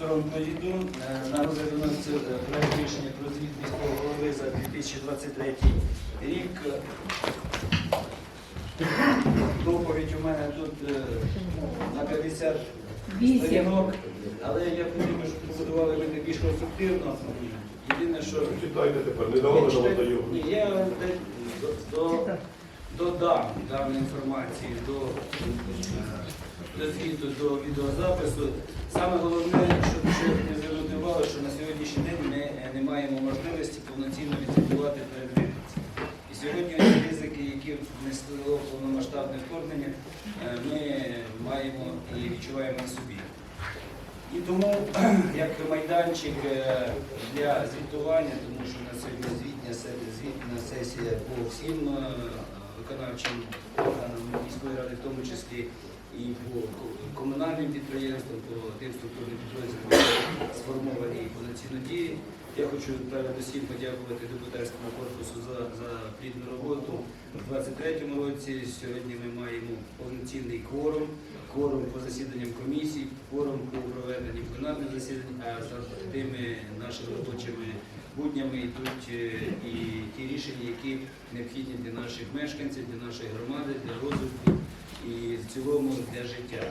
Е, На розгляд у нас е, проект рішення про звіт міського голови за 2023 рік. Доповідь у мене тут е, на 50 сторінок, але я хотів би, щоб побудували ви більш конструктивно. Єдине, що Читайте тепер, не давали на водою. ні, я де- до- до- додам дану інформацію до, до звіту, до відеозапису. Саме головне, щоб ще не увагу, що на сьогоднішній день ми е, не маємо можливості повноцінно відслідкувати передвиборців. І сьогодні ризики, які внесло повномасштабне вторгнення, е, ми маємо і відчуваємо на собі. І тому, як майданчик е, для звітування, тому що на сьогодні звітня звітна сесія по всім виконавчим органам міської ради, в тому числі і по комунальним підприємствам, по тим структурним які сформовані і повноцінно дії. Я хочу передусім подякувати депутатському корпусу за, за плідну роботу. У 2023 році сьогодні ми маємо повноцінний кворум, кворум по засіданням комісій, кворум по проведенню пленарних засідань, а за тими нашими робочими буднями йдуть е, і ті рішення, які необхідні для наших мешканців, для нашої громади, для розвитку і в цілому для життя.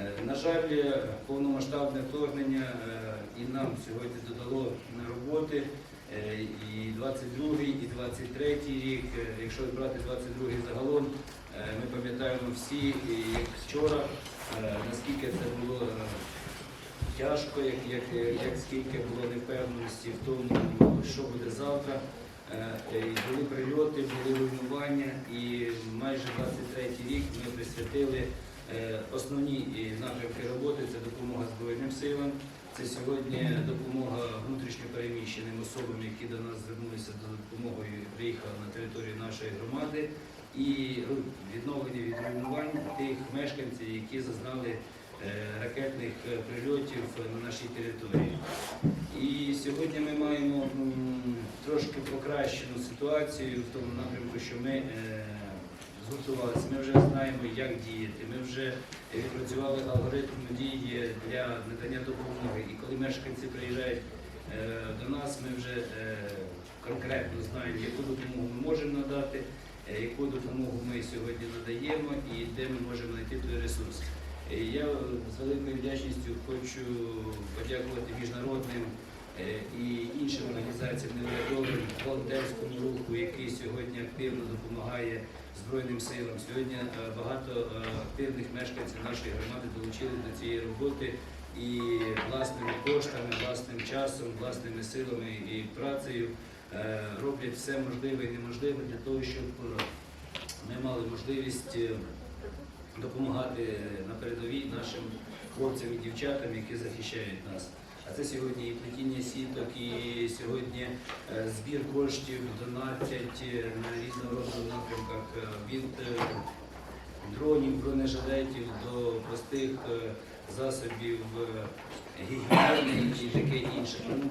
Е, На жаль, повномасштабне вторгнення е, і нам сьогодні додало на роботи е, і 22-й, і 23-й рік. Якщо брати 22-й загалом, ми пам'ятаємо всі, як вчора, наскільки це було тяжко, як, як, як скільки було невпевненості в тому, що буде завтра. Е, і Були прильоти, були руйнування, і майже 23 рік ми присвятили е, основні е, напрямки роботи це допомога Збройним силам. Це сьогодні допомога внутрішньо переміщеним особам, які до нас звернулися за допомогою приїхали на територію нашої громади, і ру- відновлення від руйнувань тих мешканців, які зазнали е, ракетних е, прильотів на нашій території. І сьогодні ми маємо трошки покращену ситуацію в тому напрямку, що ми е, згуртувалися, ми вже знаємо, як діяти, ми вже відпрацювали алгоритм дії для надання допомоги. І коли мешканці приїжджають е, до нас, ми вже е, конкретно знаємо, яку допомогу ми можемо надати, е, яку допомогу ми сьогодні надаємо і де ми можемо знайти той ресурс. Е, Я з великою вдячністю хочу подякувати міжнародним е, і іншим організаціям неурядовим волонтерському руху, який сьогодні активно допомагає Збройним силам. Сьогодні е, багато активних мешканців нашої громади долучили до цієї роботи і власними коштами, власним часом, власними силами і працею роблять все можливе і неможливе для того, щоб ми мали можливість допомагати на передовій нашим хлопцям і дівчатам, які захищають нас. А це сьогодні і плетіння сіток, і сьогодні е, збір коштів донатять е, на різного роду напрямках е, від дронів, бронежилетів до простих засобів гігієни і таке інше. Тому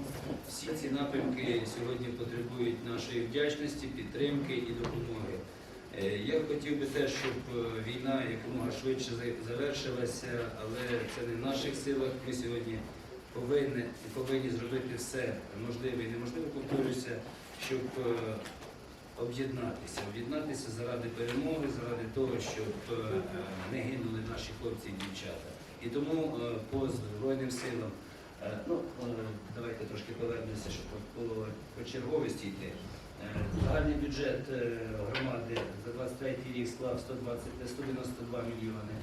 всі ці напрямки сьогодні потребують нашої вдячності, підтримки і допомоги. Е, Я хотів би теж, щоб е, війна якомога швидше завершилася, але це не в наших силах. Ми сьогодні повинні, повинні зробити все можливе і неможливе, повторюся, щоб е, об'єднатися, об'єднатися заради перемоги, заради того, щоб не гинули наші хлопці і дівчата. І тому по Збройним силам, ну давайте трошки повернемося, щоб по черговості йти. Загальний бюджет е, громади за 23 рік склав 120, 192 мільйони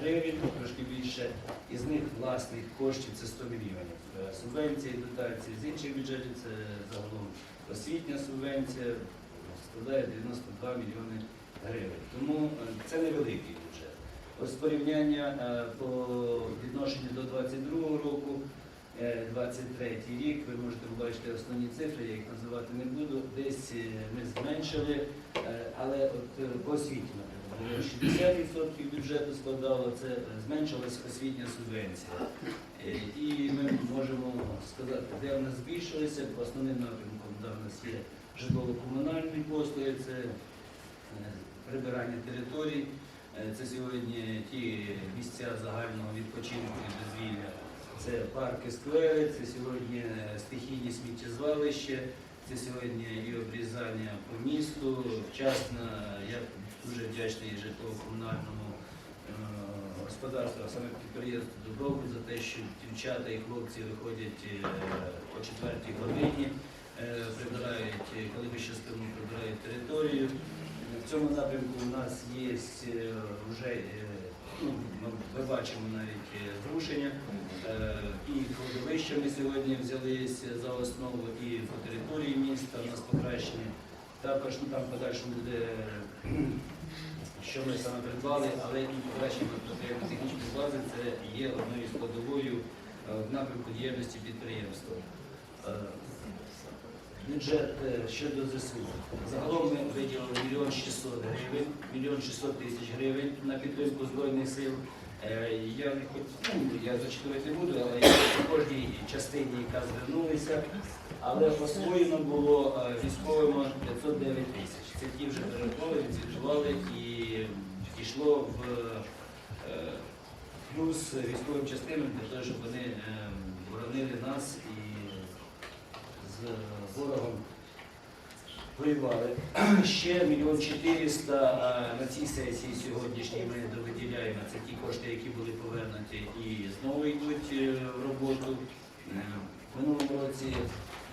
гривень, трошки більше. Із них власних коштів це 100 мільйонів. Е, Субвенції, дотації з інших бюджетів це загалом освітня субвенція складає 92 мільйони гривень. Тому е, це невеликий бюджет. Ось порівняння по відношенню до 22 року. Е, 23 рік, ви можете побачити основні цифри, я їх називати не буду. Десь е, ми зменшили, е, але от е, було 60% бюджету складало, це е, зменшилась освітня субвенція. Е, І ми можемо сказати, де в нас збільшилися, основним напрямком да, в нас є житлово-комунальні послуги, це е, прибирання територій, е, це сьогодні ті місця загального відпочинку і дозвілля. Це парки, сквери, це сьогодні стихійні сміттєзвалища, це сьогодні і обрізання по місту. Вчасно я дуже вдячний житлово-комунальному е, господарству, а саме підприємству Добробут за те, що дівчата і хлопці виходять е, о 4 годині, е, прибирають, е, коли ми частину прибирають територію. В цьому напрямку у нас є е, вже, е, ну, ми бачимо навіть е, зрушення. Е, І кладовища ми сьогодні взялися за основу, і по території міста у нас покращення. Також ну, там подальшому буде, що ми саме придбали, але і покращення матеріально-технічної бази це є одною складовою е, в напрямку діяльності підприємства. Бюджет е, щодо ЗСУ. Загалом ми виділили мільйон 600 гривень, мільйон 600 тисяч гривень на підтримку Збройних сил. Е, Я не хоч, ну, я зачитувати не буду, але я по кожній частині, яка звернулися, але освоєно було е, військовими 509 тисяч. Це ті вже перераховували, відзвітували і йшло в плюс військовим частинам для того, щоб вони е, боронили нас і з ворогом воювали. Ще мільйон чотириста а, на цій сесії сьогоднішній ми довиділяємо. Це ті кошти, які були повернуті і знову йдуть е, в роботу. Е, В минулому році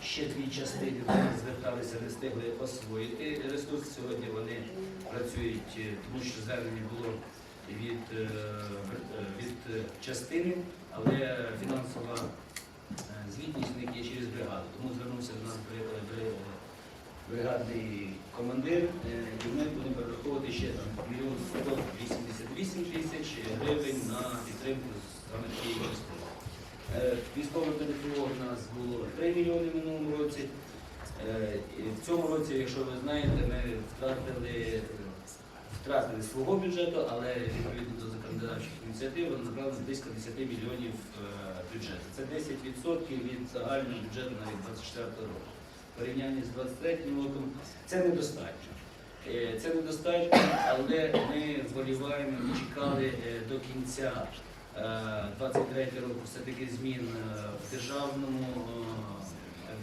ще дві частини зверталися, не встигли освоїти ресурс. Сьогодні вони працюють, е, тому що звернення було від, від частини, але фінансова Звітність в них є через бригаду. Тому звернувся до нас бри- бри- бригадний командир, е, і ми будемо перераховувати ще там мільйон 188 тисяч гривень на підтримку саме цієї частини. Е, Військове ПДФО у нас було 3 мільйони в минулому році. Е, В цьому році, якщо ви знаєте, ми втратили, втратили свого бюджету, але відповідно до законодавчих ініціатив набрали близько 10 мільйонів е, бюджету. Це 10% від загального бюджету навіть 24 року. В порівнянні з 23 роком це недостатньо. Е, Це недостатньо, але ми вболіваємо і чекали е, до кінця 23 року все-таки змін е, в державному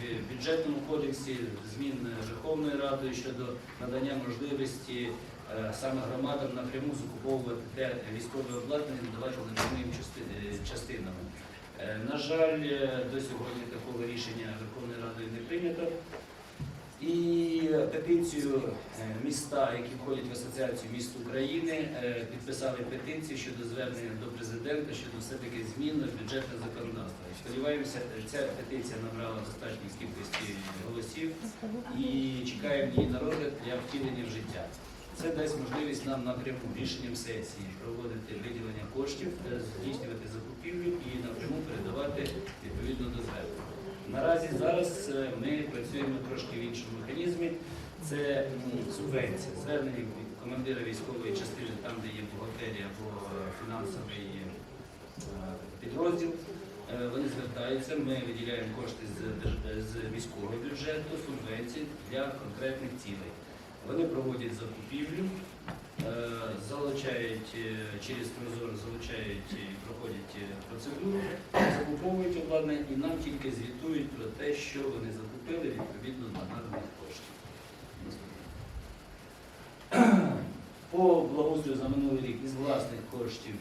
е, бюджетному кодексі, змін Верховною Радою щодо надання можливості е, саме громадам напряму закуповувати те військове обладнання, е, частинами. Е, На жаль, е, до сьогодні такого рішення Верховною Радою не прийнято. І петицію е, міста, які входять в Асоціацію міст України, підписали петицію щодо звернення до президента щодо все-таки змін бюджетне законодавство. Сподіваємося, ця петиція набрала достатньо кількості голосів і чекаємо її на розгляд для втілення в життя. Це дасть можливість нам напряму рішенням сесії проводити виділення коштів, е, здійснювати закупівлю і напряму передавати відповідно до звернення. Наразі зараз е, ми працюємо трошки в іншому механізмі. Це субвенція, звернення від командира військової частини, там, де є бухгалтерія або фінансовий е, підрозділ. Вони звертаються, ми виділяємо кошти з міського бюджету, субвенції для конкретних цілей. Вони проводять закупівлю, е, залучають е, через прозоро, залучають і проходять е, процедуру, закуповують обладнання і нам тільки звітують про те, що вони закупили відповідно до наданих коштів. По благоустрою за минулий рік із власних коштів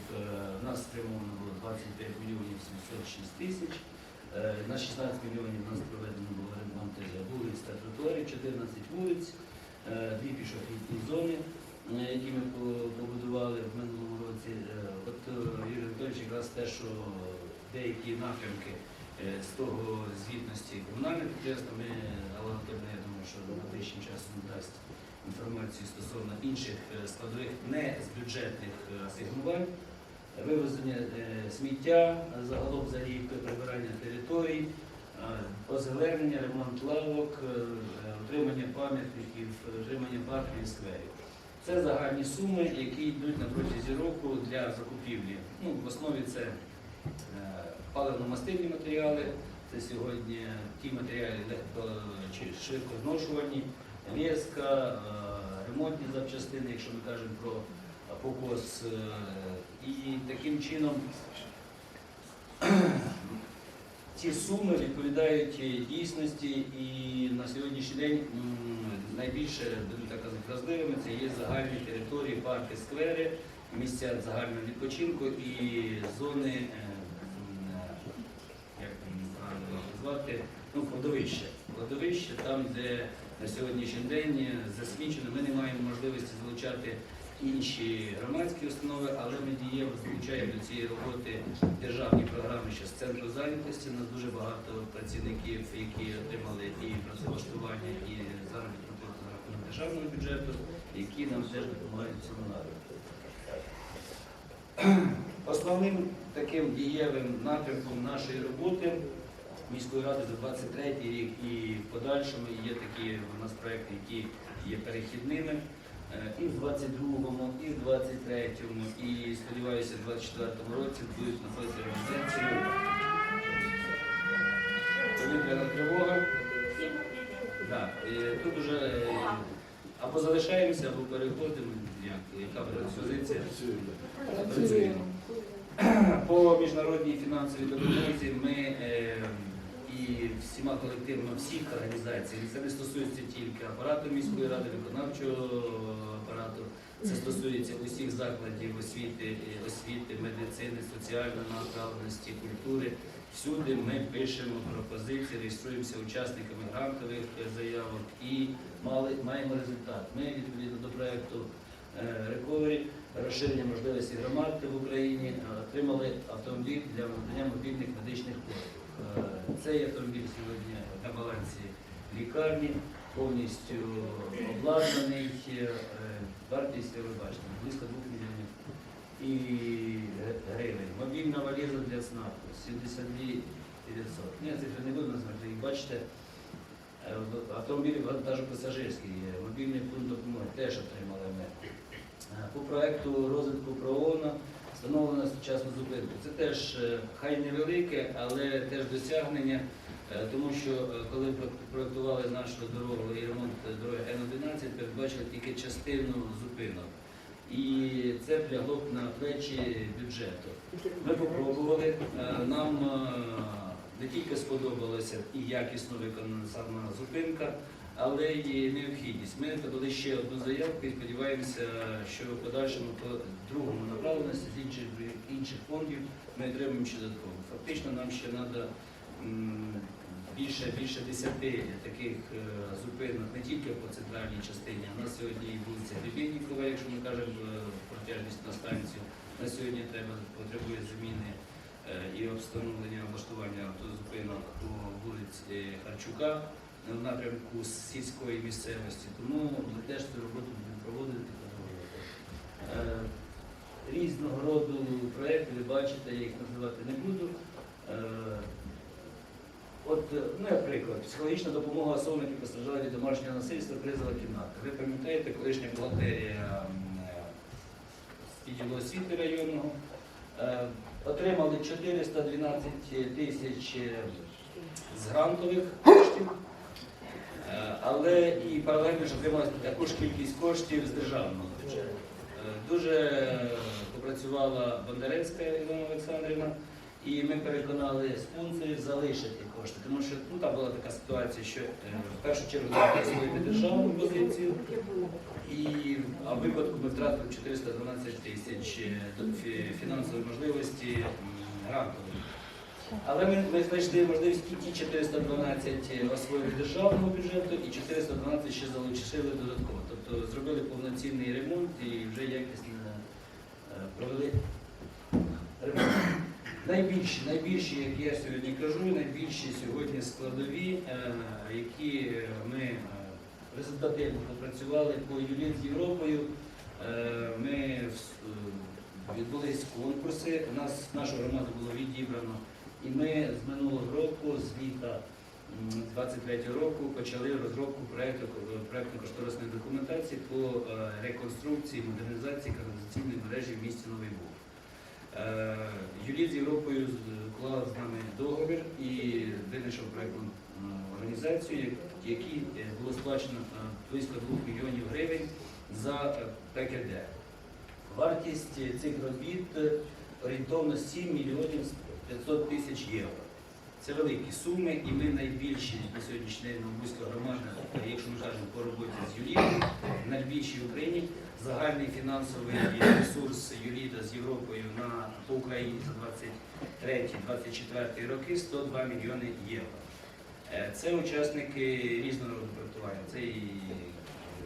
в нас спрямовано було 25 мільйонів 706 тисяч. На 16 мільйонів у нас проведено було ремонт вулиць та тротуарів, 14 вулиць, дві пішохідні зони, е, які ми побудували в минулому році. Е, От е, Юрій Анатолійович якраз те, що деякі напрямки е, з того звітності комунальних підприємств, ми, Алла я думаю, що найближчим часом дасть інформацію стосовно інших е, складових не з бюджетних е, асигнувань, вивезення е, сміття, е, загалом залівки, прибирання територій, е, озеленення, ремонт лавок, е, е, пам'ятників, утримання парків і скверів. Це загальні суми, які йдуть на протязі року для закупівлі. Ну, в основі це е, паливно-мастильні матеріали, це сьогодні ті матеріали легко чи швидко зношувані, леска, е, ремонтні запчастини, якщо ми кажемо про покос. е, І таким чином ці суми відповідають е, дійсності і на сьогоднішній день найбільше будемо так казати вразливими це є загальні території, парки, сквери, місця загального відпочинку і зони, е, е, як назвати, ну, кладовище. Кладовище там, де на сьогоднішній день засмічено, ми не маємо можливості залучати інші громадські установи, але ми дієво залучаємо до цієї роботи державні програми ще з центру зайнятості. У нас дуже багато працівників, які отримали і працевлаштування, і заробітну плату за рахунок державного бюджету, які нам теж допомагають в цьому напрямку. Основним таким дієвим напрямком нашої роботи міської ради за 23 рік і в подальшому є такі у нас проекти, які є перехідними. Е, І в 22-му, і в 23-му, і сподіваюся, в 24-му році будуть знаходити реалізацію. Повітряна тривога. Так, і тут вже е, або залишаємося, або переходимо. Як, яка буде позиція? Працюємо. По міжнародній фінансовій допомозі ми е, всіма колективами всіх організацій, це не стосується тільки апарату міської ради, виконавчого апарату, це стосується усіх закладів освіти, е, освіти, медицини, соціальної направленості, культури. Всюди ми пишемо пропозиції, реєструємося учасниками грантових е, заявок і мали, маємо результат. Ми відповідно до проекту Recovery, розширення можливостей громад в Україні, е, отримали автомобіль для надання мобільних медичних послуг. Е, Цей автомобіль сьогодні на балансі лікарні, повністю обладнаний, е, вартість, ви бачите, близько 2 мільйонів і гривень. Мобільна валіза для СНАПу 72 900. Ні, цифри не буду назвати, як бачите. Е, Автомобіль вантажопасажирський, мобільний пункт допомоги теж отримали ми. По проекту розвитку ПРООНа встановлено сучасну зупинку. Це теж е, хай невелике, але теж досягнення, е, тому що е, коли про- проектували нашу дорогу і ремонт дороги Н-11, передбачили тільки частину зупинок. І це лягло б на плечі бюджету. Ми попробували. Е, Нам не тільки сподобалася і якісно виконана сама зупинка, але і необхідність. Ми подали ще одну заявку і сподіваємося, що в подальшому по другому направленості з інших, інших фондів ми отримаємо ще додатково. Фактично нам ще треба більше, більше 10 таких е, зупинок не тільки по центральній частині, а на сьогодні і вулиця Гребенникова, якщо ми кажемо е, протяжність на станцію. На сьогодні треба потребує заміни е, і обстановлення облаштування автозупинок по вулиці Харчука в напрямку сільської місцевості. Тому ми теж цю роботу будемо проводити. Е, Різного роду проєкти, ви бачите, я їх називати не буду. Е, От, е, ну, наприклад, психологічна допомога особам, які постраждали від домашнього насильства, кризова кімната. Ви пам'ятаєте, колишня бухгалтерія е, відділу освіти районного отримали 412 тисяч з грантових коштів, але і паралельно ж отримали таку ж кількість коштів з державного бюджету. Е, Дуже попрацювала Бондарецька Ілона Олександрівна, і ми переконали спонсорів залишити кошти, тому що ну, там була така ситуація, що е, в першу чергу присвоїти державну позицію, і а в випадку ми втратили 412 тисяч е, фінансової можливості грантової. Але ми, ми знайшли можливість і ті 412 освоїли державного бюджету, і 412 ще залучили додатково. Тобто зробили повноцінний ремонт і вже якісно е, провели ремонт. Найбільші, найбільші, як я сьогодні кажу, найбільші сьогодні складові, е, які ми е, результативно попрацювали по Юліт з Європою. Ми відбулись конкурси. У нас нашу громаду було відібрано, і ми з минулого року, з літа 23 року, почали розробку проекту проектно-кошторисної документації по е, реконструкції, модернізації каналізаційної мережі в місті Новий Буг. Е, Юліт з Європою з- з нами договір і винайшов проєктну організацію, як- якій е, було сплачено близько 2 мільйонів гривень за ПКД. Вартість цих робіт орієнтовно 7 мільйонів 500 тисяч євро. Це великі суми, і ми найбільші на сьогоднішній день Новобузька громада, якщо ми кажемо по роботі з Юлітом, найбільші в Україні. Загальний фінансовий ресурс Юліта з Європою на по Україні за 23-24 роки 102 мільйони євро. Е, Це учасники різного роду проектування. Це і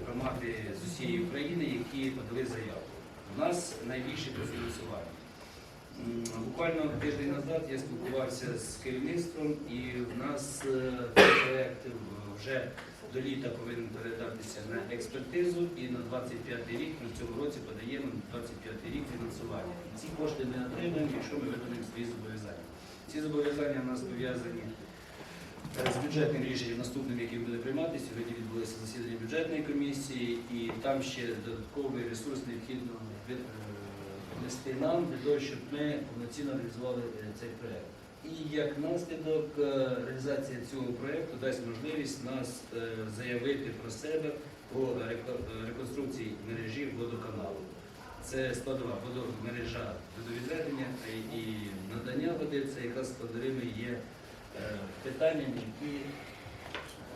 громади з усієї України, які подали заявку. У нас найбільше. М, Буквально тиждень назад я спілкувався з керівництвом, і в нас е, цей проект вже до літа повинен передатися на експертизу, і на 25 рік ми в цьому році подаємо на 25 рік фінансування. Ці кошти ми отримаємо, якщо ми виконаємо свої зобов'язання. Ці зобов'язання у нас пов'язані е, з бюджетним рішенням наступним, яким буде приймати. Сьогодні відбулося засідання бюджетної комісії, і там ще додатковий ресурс необхідно внести нам для того, щоб ми повноцінно реалізували е, цей проект. І як наслідок е, реалізація цього проекту дасть можливість нас е, заявити про себе е, реконструкції мережі водоканалу. Це складова водомережа водовідведення і надання води це якраз складовими є питаннями, які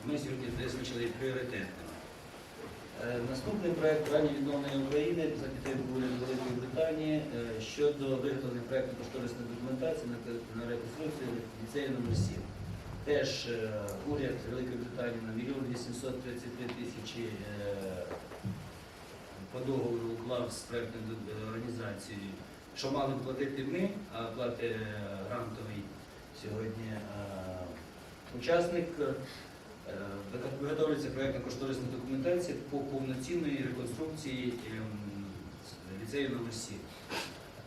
ми сьогодні визначили пріоритетними. Е, Наступний проект раннє відновлення України за підтримку Великої Британії е, щодо виготовлення проекту кошторисної документації на реконструкцію ліцею номер 7. Теж е, уряд Великої Британії на 1 833 тисячі по договору уклав з проектною організацією, що мали платити ми, а платить грантовий сьогодні учасник. Е, Виготовлюється проєктна кошторисна документація по повноцінної реконструкції ліцею номер 7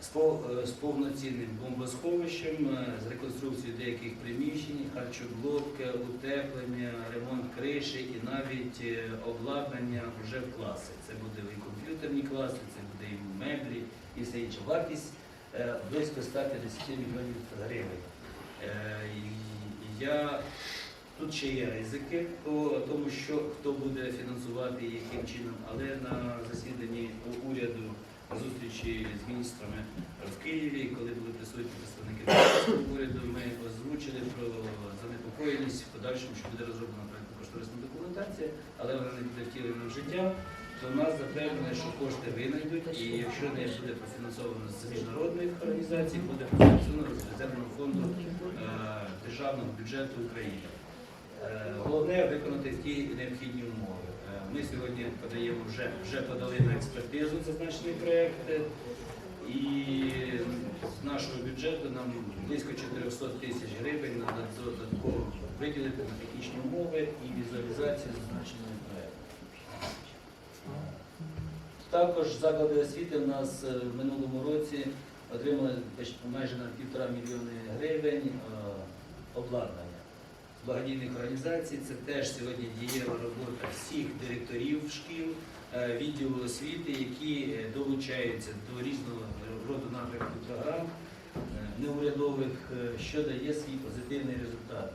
з пов- з повноцінним бомбосховищем, з реконструкцією деяких приміщень, харчоблок, е, утеплення, ремонт криші і навіть е, обладнання вже в класи. Це буде і комп'ютерні класи, це буде і меблі, і все інше. Вартість е, близько 150 мільйонів гривень. Е, Я Тут ще є ризики по тому, що хто буде фінансувати і яким чином, але на засіданні уряду зустрічі з міністрами в Києві, коли були присутні представники уряду, ми озвучили про занепокоєність в подальшому, що буде розроблена проєктна кошторисна документація, але вона не буде втілена в життя. То в нас запевнено, що кошти винайдуть, і якщо не буде профінансовано з міжнародних організацій, буде профінансовано з резервного фонду е, державного бюджету України. Е, Головне виконати ті необхідні умови. Е, Ми сьогодні подаємо вже, вже подали на експертизу зазначений проєкт. І з нашого бюджету нам близько 400 тисяч гривень на додатково виділити на технічні умови і візуалізацію зазначеного проєкту. Також заклади освіти в нас е, в минулому році отримали майже на півтора мільйони гривень обладнання благодійних організацій. Це теж сьогодні дієва робота всіх директорів шкіл, е, відділу освіти, які е, долучаються до різного роду напрямків програм е, неурядових, що дає свій позитивний результат.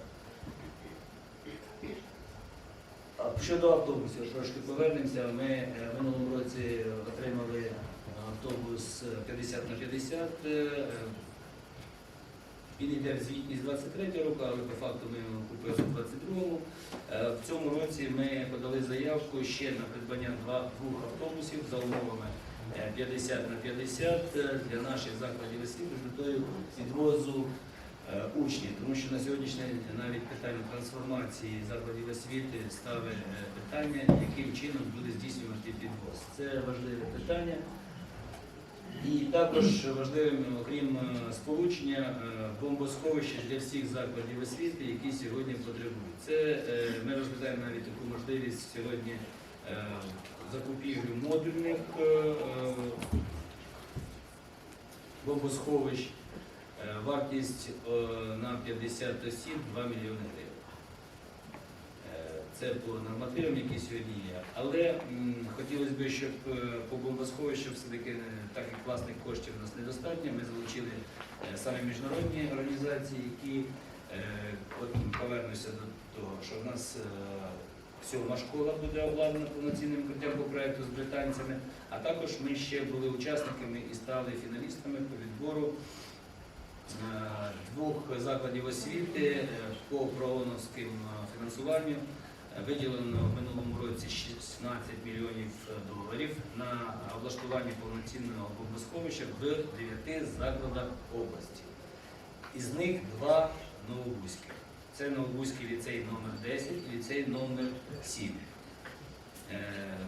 Щодо автобусів, трошки повернемося. Ми в минулому році отримали автобус 50 на 50. Е, Він йде в звітність 23 року, але по факту ми його купили в 22-му. Е, В цьому році ми подали заявку ще на придбання двох автобусів за умовами е, 50 на 50 е, для наших закладів освіти з метою відвозу е, учнів, тому що на сьогоднішній день навіть питання трансформації закладів освіти ставить е, питання, яким чином буде здійснювати підвоз. Це важливе питання. І також важливим, окрім е, сполучення, е, бомбосховища для всіх закладів освіти, які сьогодні потребують. Це е, ми розглядаємо навіть таку можливість сьогодні закупівлю модульних бомбосховищ. Вартість на 50 осіб 2 мільйони гривень. Це по нормативам, які сьогодні є. Але м, хотілося б, щоб е, по бомбосховищу все-таки, е, так як власних коштів у нас недостатньо, ми залучили е, саме міжнародні організації, які е, от повернуся до того, що в нас е, сьома школа буде обладнана повноцінним укриттям по проекту з британцями, а також ми ще були учасниками і стали фіналістами по відбору двох закладів освіти по прооновським фінансуванню виділено в минулому році 16 мільйонів доларів на облаштування повноцінного бомбосховища в 9 закладах області. Із них два новобузьких. Це Новобузький ліцей номер 10 і ліцей номер 7. Е,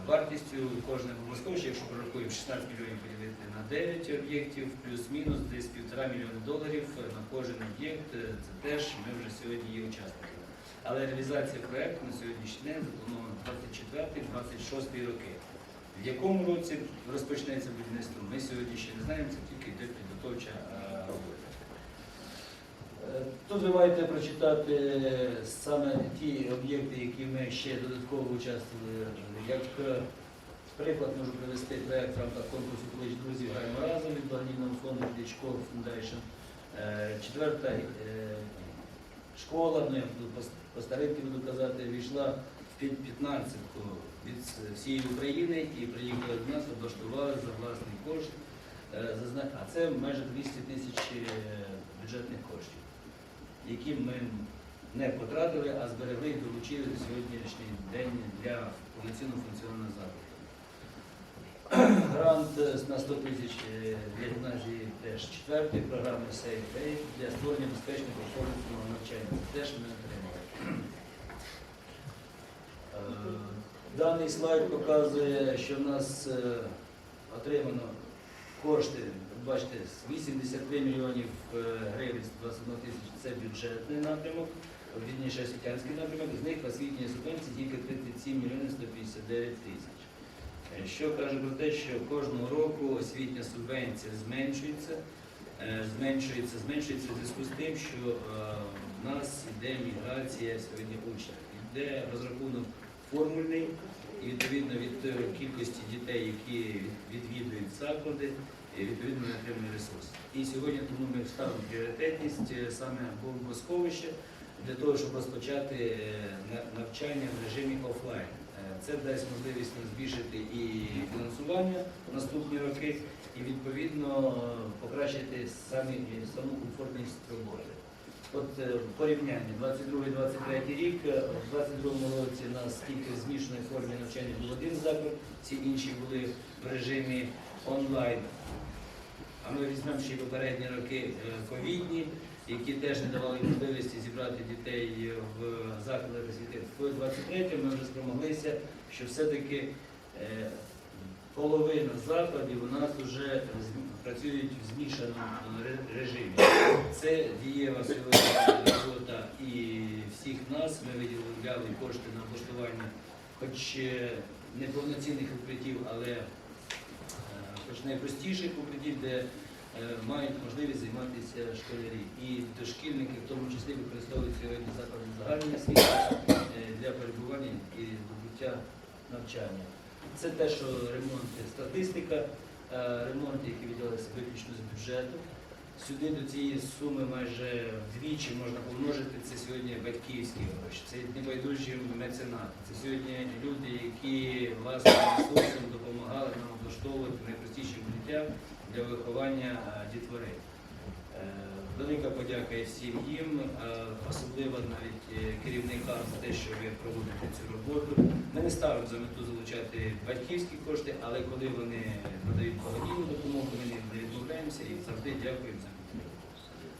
Вартістю кожного бомбосховища, якщо порахуємо 16 мільйонів поділити на 9 об'єктів, плюс-мінус десь півтора мільйони доларів на кожен об'єкт, е, це теж ми вже сьогодні є учасниками. Але реалізація проєкту на сьогоднішній день запланована 24-26 роки. В якому році розпочнеться будівництво, ми сьогодні ще не знаємо, це тільки йде підготовча е, робота. Е, Тут ви маєте прочитати саме ті об'єкти, які ми ще додатково участвували. Як е, приклад можу привести проєкт в рамках конкурсу «Клич друзів граємо разом» від благодійного фонду Foundation. Е, Четверта школа, ну я буду по- старинки буду казати, війшла під- 15-ку від всієї України і приїхали до нас, облаштували за власний кошт. Е, А це майже 200 тисяч е, бюджетних коштів, які ми не потратили, а зберегли і долучили до сьогоднішній день для повноцінного функціонування закладу. Грант на 100 тисяч е, для гімназії теж четвертий, програми Сейф для створення безпечного комфортного навчання. Теж ми отримали. Е, Даний слайд показує, що в нас е, отримано кошти, бачите, 83 мільйонів гривень, з 21 тисяч це бюджетний напрямок, відніше освітянський напрямок, з них освітні субвенції тільки 37 мільйонів 159 тисяч. Що каже про те, що кожного року освітня субвенція зменшується, е, зменшується, зменшується в зв'язку з тим, що е, в нас йде міграція сьогодні учнів. Йде розрахунок формульний, і відповідно від кількості дітей, які відвідують заклади, і відповідно ми отримуємо ресурс. І сьогодні тому ми ставимо пріоритетність е, саме бомбосховище для того, щоб розпочати навчання в режимі офлайн. Це дасть можливість нам збільшити і фінансування в наступні роки, і відповідно покращити самі, саму комфортність роботи. От е, порівняння 22-23 рік, е, в 22 році у нас тільки в змішаної формі навчання був один заклад, всі інші були в режимі онлайн. А ми візьмемо ще попередні роки е, ковідні, які теж не давали можливості зібрати дітей в закладах освіти. В 23-му ми вже спромоглися, що все-таки е, половина закладів у нас вже працюють в змішаному режимі. Це дієва сьогодні робота і всіх нас. Ми виділяли кошти на облаштування, хоч е, не повноцінних укриттів, але е, хоч найпростіших укриттів, де мають можливість займатися школярі. І дошкільники в тому числі використовують сьогодні заклади загальної освіти е, для перебування і здобуття навчання. Це те, що ремонт статистика, ремонт, які виділилися виключно з бюджету. Сюди до цієї суми майже вдвічі можна помножити. Це сьогодні батьківські гроші, це небайдужі меценати. Це сьогодні люди, які власним ресурсом допомагали нам облаштовувати найпростіші укриття для виховання е, дітвори. Е, Велика подяка всім їм, е, особливо навіть керівникам за те, що ви проводите цю роботу. Ми не ставимо за мету залучати батьківські кошти, але коли вони надають благодійну допомогу, ми не відмовляємося і завжди дякуємо за підтримку.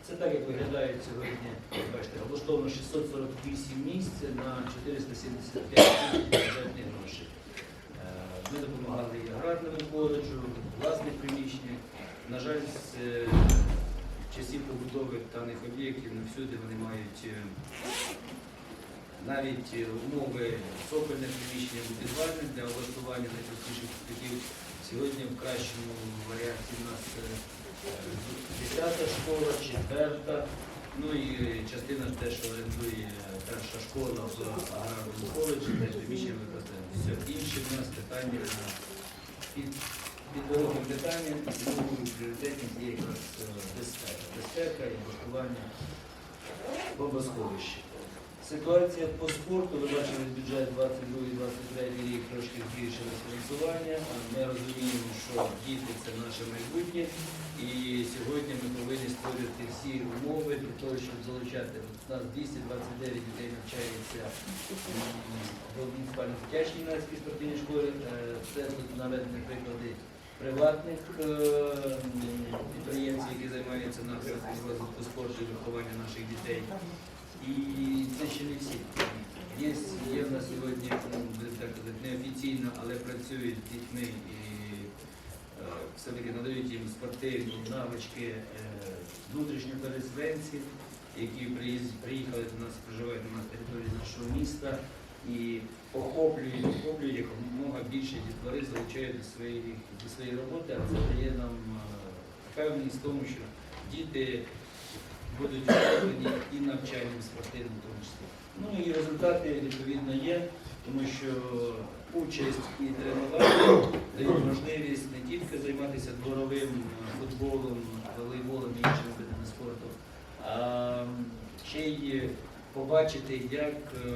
Це так, як виглядає сьогодні. Бачите, облаштовано 648 місць на 475 тисяч бюджетних грошей. Е, Ми допомагали і аграрному коледжу, власних приміщеннях. На жаль, з е, часів побудови даних об'єктів не всюди вони мають е, навіть умови цокольне приміщення будівельне для облаштування найпростіших укриттів. Сьогодні в кращому варіанті у нас е, е, 10 школа, 4, ну і частина те, що орендує перша школа в аграрному коледжі, теж приміщення використовуємо. Все, інші в нас питання під, під дорогом питання, і другою пріоритетність є якраз е, безпека. Безпека і облаштування бомбосховища. Ситуація по спорту, ви бачили бюджет 22-23 рік трошки збільшили фінансування. Ми розуміємо, що діти це наше майбутнє. І сьогодні ми повинні створити всі умови для того, щоб залучати. У нас 229 дітей навчається в муніципальній дитячій юнацькій спортивній школі. Е, Це тут наведені приклади приватних е, підприємців, які займаються напрямком розвитку спорту і виховання наших дітей. І це ще не всі. Є, є в нас сьогодні, ну, так казати, неофіційно, але працюють з дітьми і е, все-таки надають їм спортивні навички е, внутрішньо переселенці, які приїхали до нас, проживають на території нашого міста і охоплюють, охоплюють якомога більше дітвори, залучають до своєї, до своєї роботи, а це дає нам е, впевненість в тому, що діти будуть охоплені і навчанням спортивним в тому числі. Ну і результати відповідно є, тому що участь і тренування дають можливість не тільки займатися дворовим е, футболом, волейболом і іншими видами спорту, а ще й побачити, як е,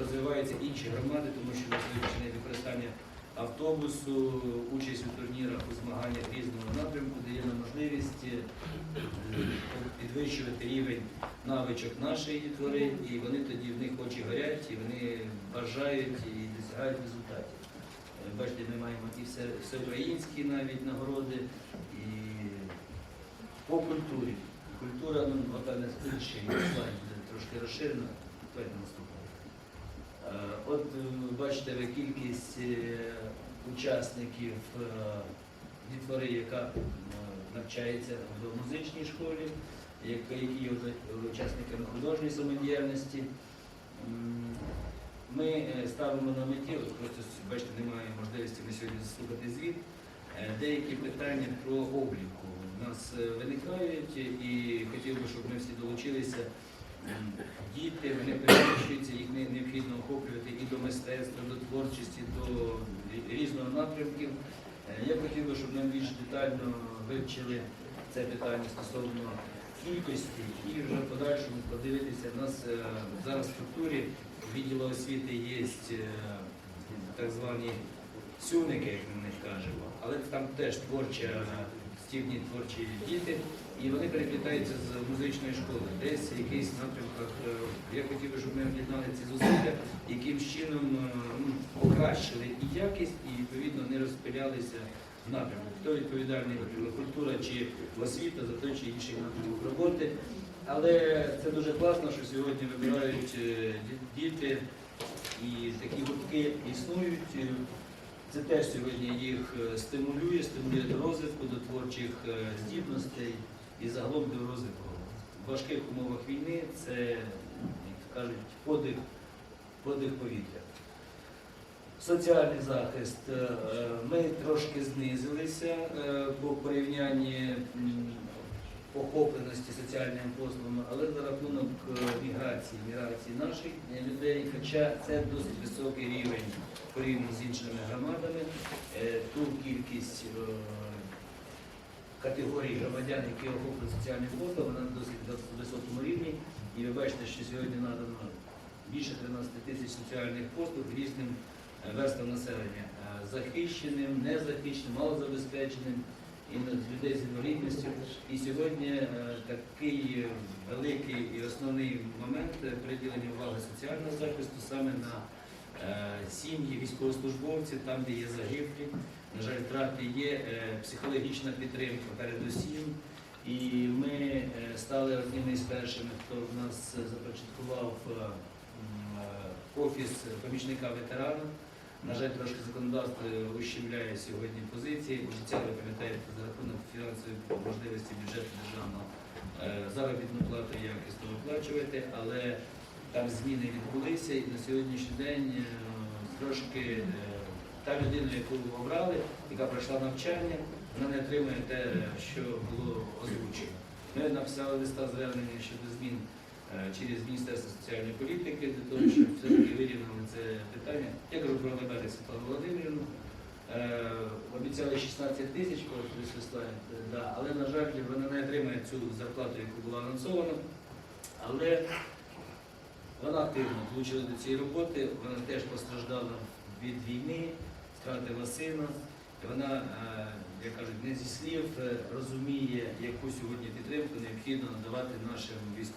розвиваються інші громади, тому що на використання автобусу, участь у турнірах, у змаганнях різного напрямку дає нам можливість е, підвищувати рівень навичок нашої дітвори, і вони тоді в них очі горять, і вони бажають і досягають результатів. Е, Бачите, ми маємо і все, всеукраїнські навіть нагороди, і по культурі. Культура, ну, інший слайд трошки розширена, давайте наступний. Е, От е, бачите ви кількість е, учасників дітвори, яка навчається в музичній школі, які є учасниками художньої самодіяльності. Ми ставимо на меті, от просто бачите, немає можливості ми сьогодні заслухати звіт. Деякі питання про обліку у нас виникають і хотів би, щоб ми всі долучилися. Діти, вони переміщуються, їх необхідно охоплювати і до мистецтва, до творчості, до різного напрямків. Е, Я хотів би, щоб ми більш детально вивчили це питання стосовно кількості і вже в подальшому подивитися. У нас е, зараз в структурі відділу освіти є е, так звані сюники, як ми них кажемо, але там теж творча, стільні творчі діти, і вони переплітаються з музичної школи. Десь якийсь напрямках. е, Я хотів би, щоб ми об'єднали ці зусилля, яким чином е, ну, покращили і якість, і відповідно не розпилялися в напрямку. Хто відповідальний, культура чи освіта за той чи інший напрямок роботи. Але це дуже класно, що сьогодні вибирають е, діти і такі гуртки існують. Це теж сьогодні їх стимулює, стимулює до розвитку, до творчих здібностей і загалом до розвитку. В важких умовах війни це, як кажуть, подих, подих повітря. Соціальний захист. Е, Ми трошки знизилися е, по порівнянні м, охопленості соціальними послугами, але за рахунок е, міграції, міграції наших е, людей, хоча це досить високий рівень порівняно з іншими громадами, е, ту кількість е, категорій громадян, які охоплюють соціальні послуги, вона на досить високому рівні. І ви бачите, що сьогодні надано більше 13 тисяч соціальних послуг різним е, верствам населення, Е, захищеним, незахищеним, малозабезпеченим, і людей з інвалідністю. І сьогодні е, такий великий і основний момент приділення уваги соціального захисту саме на сім'ї військовослужбовців, там, де є загиблі. На жаль, втрати є е, психологічна підтримка передусім. І ми е, стали одними з першими, хто в нас започаткував е, офіс помічника ветерана. На жаль, трошки законодавство ущемляє сьогодні позиції. Обіцяли, пам'ятаєте, за рахунок фінансової можливості бюджету державного заробітну плату якісно виплачувати, але там зміни відбулися і на сьогоднішній день трошки та людина, яку ви обрали, яка пройшла навчання, вона не отримує те, що було озвучено. Ми написали листа звернення щодо змін е, через Міністерство соціальної політики для того, щоб все-таки вирівняли це питання. Я кажу про Лебедик Світлану Володимирівну. Е, Обіцяли 16 тисяч, да, але, на жаль, вона не отримає цю зарплату, яку було анонсовано. Але Вона активно долучилась до цієї роботи, вона теж постраждала від війни, втратила сина. Вона, е, як кажуть, не зі слів е, розуміє, яку сьогодні підтримку необхідно надавати нашим військовим.